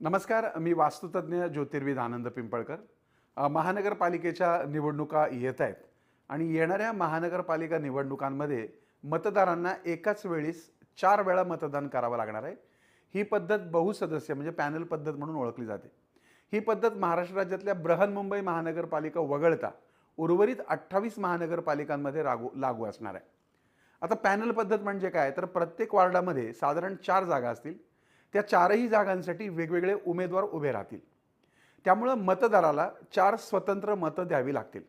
नमस्कार मी वास्तुतज्ञ ज्योतिर्विद आनंद पिंपळकर. महानगरपालिकेच्या निवडणुका येत आहेत आणि येणाऱ्या महानगरपालिका निवडणुकांमध्ये मतदारांना एकाच वेळीस चार वेळा मतदान करावं लागणार आहे. ही पद्धत बहुसदस्य म्हणजे पॅनल पद्धत म्हणून ओळखली जाते. ही पद्धत महाराष्ट्र राज्यातल्या बृहन्मुंबई महानगरपालिका वगळता उर्वरित अठ्ठावीस महानगरपालिकांमध्ये लागू लागू असणार आहे. आता पॅनल पद्धत म्हणजे काय? तर प्रत्येक वार्डामध्ये साधारण चार जागा असतील. त्या चारही जागांसाठी वेगवेगळे उमेदवार उभे राहतील. त्यामुळं मतदाराला चार स्वतंत्र मतं द्यावी लागतील.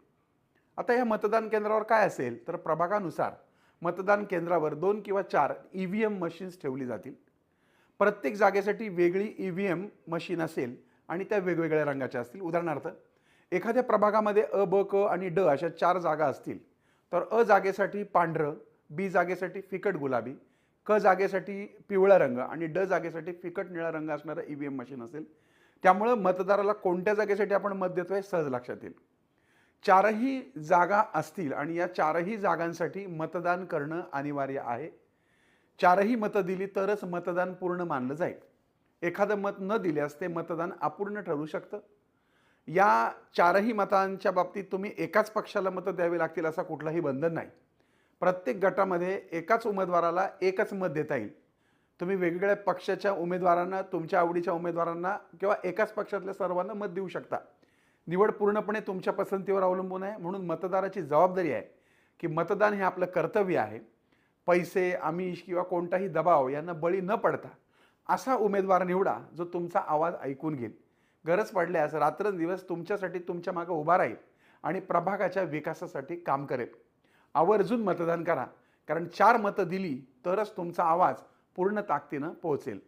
आता या मतदान केंद्रावर काय असेल तर प्रभागानुसार मतदान केंद्रावर दोन किंवा चार ई व्ही एम मशीन्स ठेवली जातील. प्रत्येक जागेसाठी वेगळी ई व्ही एम मशीन असेल आणि त्या वेगवेगळ्या रंगाच्या असतील. उदाहरणार्थ एखाद्या प्रभागामध्ये अ ब क आणि ड अशा चार जागा असतील तर अ जागेसाठी पांढरं बी जागेसाठी फिकट गुलाबी क जागेसाठी पिवळा रंग आणि ड जागेसाठी फिकट निळा रंग असणारं ई व्ही एम मशीन असेल. त्यामुळं मतदाराला कोणत्या जागेसाठी आपण मत देतो आहे सहज लक्षात येईल. चारही जागा असतील आणि या चारही जागांसाठी मतदान करणं अनिवार्य आहे. चारही मतं दिली तरच मतदान पूर्ण मानलं जाईल. एखादं मत न दिल्यास ते मतदान अपूर्ण ठरू शकतं. या चारही मतांच्या बाबतीत तुम्ही एकाच पक्षाला मतं द्यावी लागतील असा कुठलाही बंधन नाही. प्रत्येक गटामध्ये एकाच उमेदवाराला एकच मत देता येईल. तुम्ही वेगवेगळ्या पक्षाच्या उमेदवारांना तुमच्या आवडीच्या उमेदवारांना किंवा एकाच पक्षातल्या सर्वांना मत देऊ शकता. निवड पूर्णपणे तुमच्या पसंतीवर अवलंबून आहे. म्हणून मतदाराची जबाबदारी आहे की मतदान हे आपलं कर्तव्य आहे. पैसे आमिष किंवा कोणताही दबाव यांना बळी न पडता असा उमेदवार निवडा जो तुमचा आवाज ऐकून घेईल. गरज पडल्यास रात्रंदिवस तुमच्यासाठी तुमच्या मागं उभा राहील आणि प्रभागाच्या विकासासाठी काम करेल. आवर्जून मतदान करा. कारण चार मतं दिली तरच तुमचा आवाज पूर्ण ताकदीनं पोहोचेल.